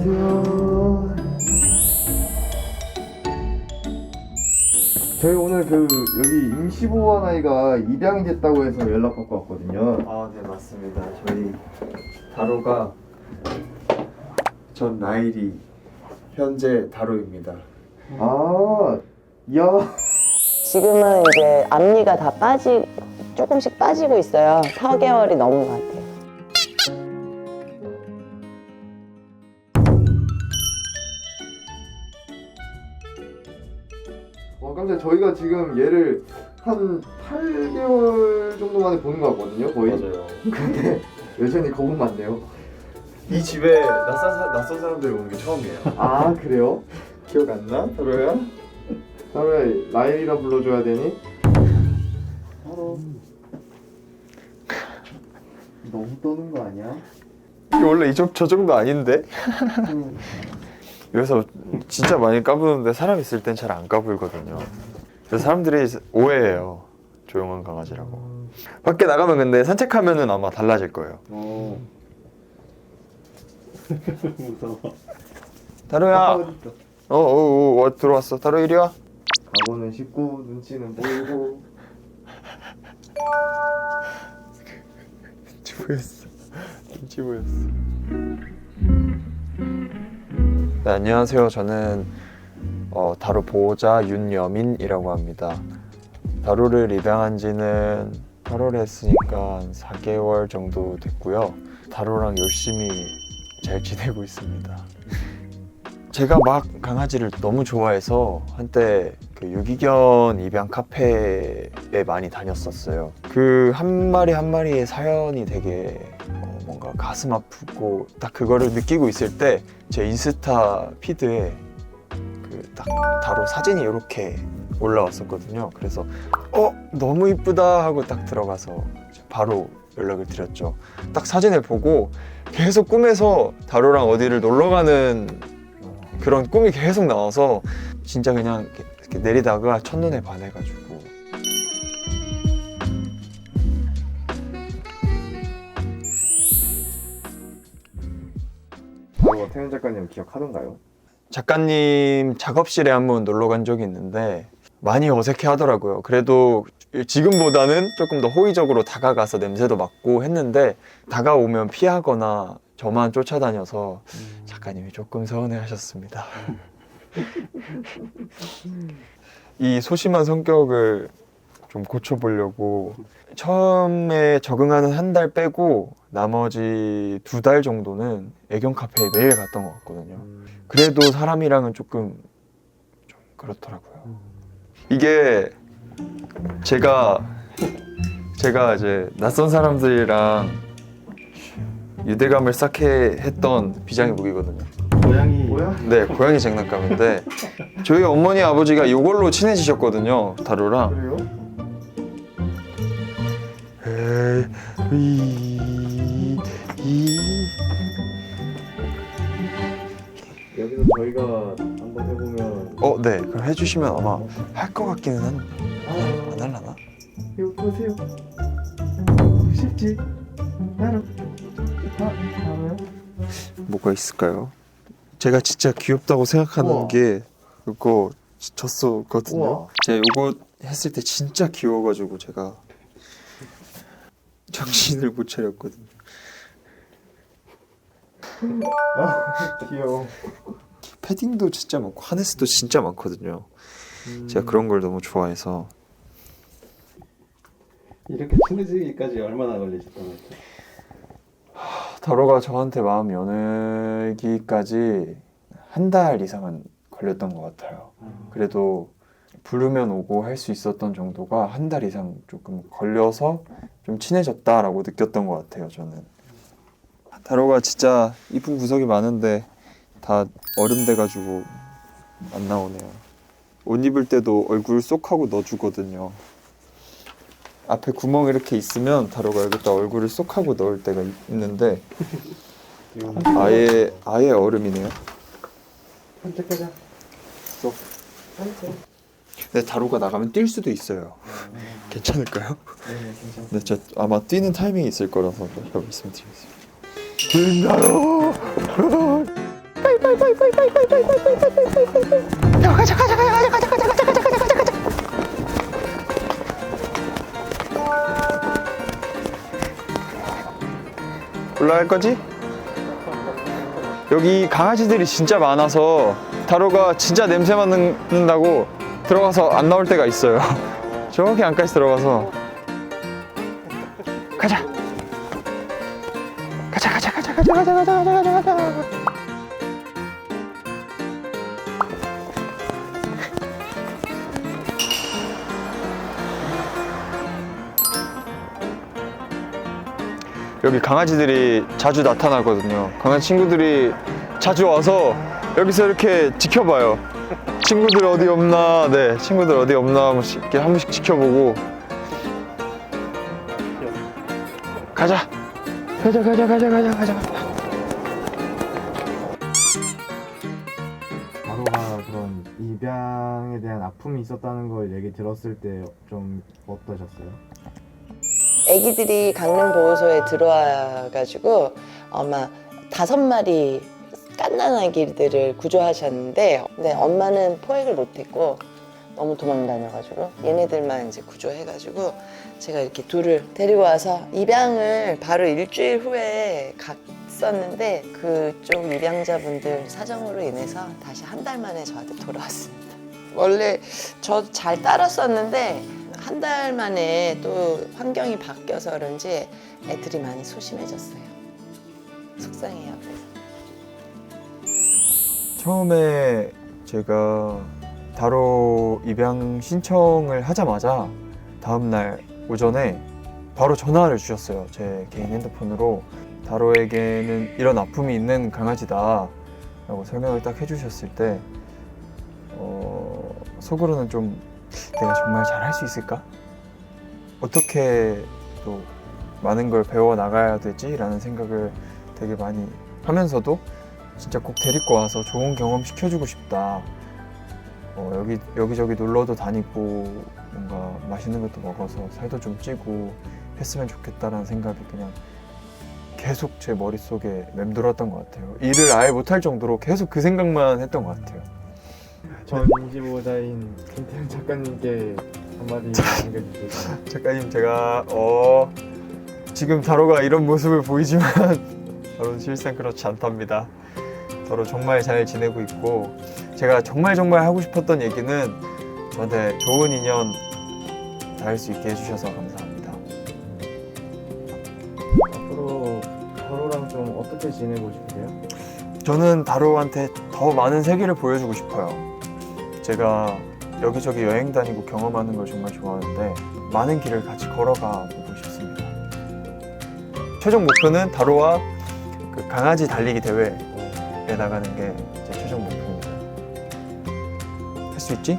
안녕하세요. 저희 오늘 그 여기 임시보호한 아이가 입양이 됐다고 해서 연락 받고 왔거든요. 아, 네, 맞습니다. 저희 다로가 전 나일이 현재 다로입니다. 아, 야, 지금은 이제 앞니가 다 빠지 조금씩 빠지고 있어요. 4개월이 넘은 것 같아요. 깜짝 저희가 지금 얘를 한 8개월 정도 만에 보는 것 같거든요, 거의. 맞아요. 근데 여전히 겁은 많네요. 이 집에 낯선, 사, 낯선 사람들이 오는 게 처음이에요. 아, 그래요? 기억 안 나? 다로야? 하루에 라일이라 불러줘야 되니? 너무 떠는 거 아니야? 이게 원래 이 정, 저 정도 아닌데? 여기서 진짜 많이 까부는데 사람 있을 땐 잘 안 까불거든요. 그래서 사람들이 오해해요. 조용한 강아지라고. 밖에 나가면 근데 산책하면은 아마 달라질 거예요. 어. 다로야. 어, 어, 어, 어, 들어왔어. 다로 이리 와. 가고는 쉽고 눈치는 보이고 눈치 보였어. 눈치 보였어. 네, 안녕하세요. 저는 어, 다루 보호자 윤여민이라고 합니다. 다루를 입양한 지는 8월에 했으니까 한 4개월 정도 됐고요. 다루랑 열심히 잘 지내고 있습니다. 제가 막 강아지를 너무 좋아해서 한때 그 유기견 입양 카페에 많이 다녔었어요. 그 한 마리 한 마리의 사연이 되게 어, 뭔가 가슴 아프고 딱 그거를 느끼고 있을 때 제 인스타 피드에 그 딱 바로 사진이 이렇게 올라왔었거든요. 그래서 어 너무 이쁘다 하고 딱 들어가서 바로 연락을 드렸죠. 딱 사진을 보고 계속 꿈에서 다로랑 어디를 놀러 가는 그런 꿈이 계속 나와서 진짜 그냥 이렇게 내리다가 첫눈에 반해가지고 태현 작가님 기억하던가요? 작가님 작업실에 한번 놀러 간 적이 있는데 많이 어색해 하더라고요. 그래도 지금보다는 조금 더 호의적으로 다가가서 냄새도 맡고 했는데 다가오면 피하거나 저만 쫓아다녀서 작가님이 조금 서운해 하셨습니다. 이 소심한 성격을 좀 고쳐보려고 처음에 적응하는 한 달 빼고 나머지 두 달 정도는 애견 카페에 매일 갔던 것 같거든요. 그래도 사람이랑은 조금 좀 그렇더라고요. 이게 제가 제가 이제 낯선 사람들이랑 유대감을 쌓게 했던 비장의 무기거든요. 고양이 뭐야? 네, 고양이 장난감인데 저희 어머니 아버지가 이걸로 친해지셨거든요, 다루랑. 그래요? 이, 여기서 저희가 한번 해보면 어, 네, 그럼 해주시면 아마 할 것 같기는 한데 아, 안 할라나? 이거 보세요 쉽지? 나로 아, 다음에 뭐가 있을까요? 제가 진짜 귀엽다고 생각하는 우와. 게 졌었거든요. 우와. 제가 이거 했을 때 진짜 귀여워가지고 제가 정신을 못 차렸거든요. 귀여워 패딩도 진짜 많고 하네스도 진짜 많거든요. 제가 그런 걸 너무 좋아해서 이렇게 친해지기까지 얼마나 걸리셨던 것 같아요? 다로가 저한테 마음 여는기까지 한 달 이상은 걸렸던 것 같아요. 그래도 부르면 오고 할 수 있었던 정도가 한 달 이상 조금 걸려서 좀 친해졌다라고 느꼈던 것 같아요. 저는 다로가 진짜 이쁜 구석이 많은데 다 어른 돼가지고 안 나오네요. 옷 입을 때도 얼굴 쏙 하고 넣어주거든요. 앞에 구멍 이렇게 있으면 다로가 여기다 얼굴을 쏙 하고 넣을 때가 있- 있는데 아예 아예 얼음이네요. 산책하자 쏙. 산책 근데 다로가 나가면 뛸 수도 있어요. 괜찮을까요? 네 괜찮아 근데 저 아마 뛰는 타이밍이 있을 거라서 제가 말씀드리겠습니다. 가자 가자 가자 가자 가자 가자 가자 가자 가자 가자 가자 올라갈 거지? 여기 강아지들이 진짜 많아서 다로가 진짜 냄새 맡는다고 들어가서 안 나올 때가 있어요. 저기 안까지 들어가서 가자. 가자 가자 가자 가자 가자 가자 가자 가자 가자. 여기 강아지들이 자주 나타나거든요. 강아지 친구들이 자주 와서 여기서 이렇게 지켜봐요. 친구들 어디 없나, 네, 친구들 어디 없나 한 번씩, 이렇게 한 번씩 지켜보고. 가자. 가자, 가자, 가자, 가자, 가자. 바로가 그런 입양에 대한 아픔이 있었다는 걸 얘기 들었을 때 좀 어떠셨어요? 아기들이 강릉 보호소에 들어와 가지고 아마 다섯 마리 갓난 아기들을 구조하셨는데 근데 엄마는 포획을 못했고 너무 도망 다녀가지고 얘네들만 이제 구조해가지고 제가 이렇게 둘을 데리고 와서 입양을 바로 일주일 후에 갔었는데 그쪽 입양자분들 사정으로 인해서 다시 한 달 만에 저한테 돌아왔습니다. 원래 저 잘 따랐었는데 한 달 만에 또 환경이 바뀌어서 그런지 애들이 많이 소심해졌어요. 속상해요. 그래서. 처음에 제가 다로 입양 신청을 하자마자 다음날 오전에 바로 전화를 주셨어요. 제 개인 핸드폰으로 다로에게는 이런 아픔이 있는 강아지다 라고 설명을 딱 해주셨을 때 어, 속으로는 좀 내가 정말 잘할 수 있을까? 어떻게 또 많은 걸 배워 나가야 되지 라는 생각을 되게 많이 하면서도 진짜 꼭 데리고 와서 좋은 경험 시켜주고 싶다. 어, 여기 여기저기 놀러도 다니고 뭔가 맛있는 것도 먹어서 살도 좀 찌고 했으면 좋겠다라는 생각이 그냥 계속 제 머릿속에 맴돌았던 것 같아요. 일을 아예 못할 정도로 계속 그 생각만 했던 것 같아요. 전 임시보호자인 김태현 작가님께 한마디 남겨주실까요? 작가님 제가 어 지금 다로가 이런 모습을 보이지만 다로는 실상 그렇지 않답니다. 다로 정말 잘 지내고 있고 제가 정말 정말 하고 싶었던 얘기는 저한테 좋은 인연 닿을 수 있게 해주셔서 감사합니다. 앞으로 바로랑 좀 어떻게 지내고 싶으세요? 저는 다로한테 더 많은 세계를 보여주고 싶어요. 제가 여기저기 여행 다니고 경험하는 걸 정말 좋아하는데 많은 길을 같이 걸어가 보고 싶습니다. 최종 목표는 다로와 그 강아지 달리기 대회에 나가는 게 제 최종 목표입니다. 할 수 있지?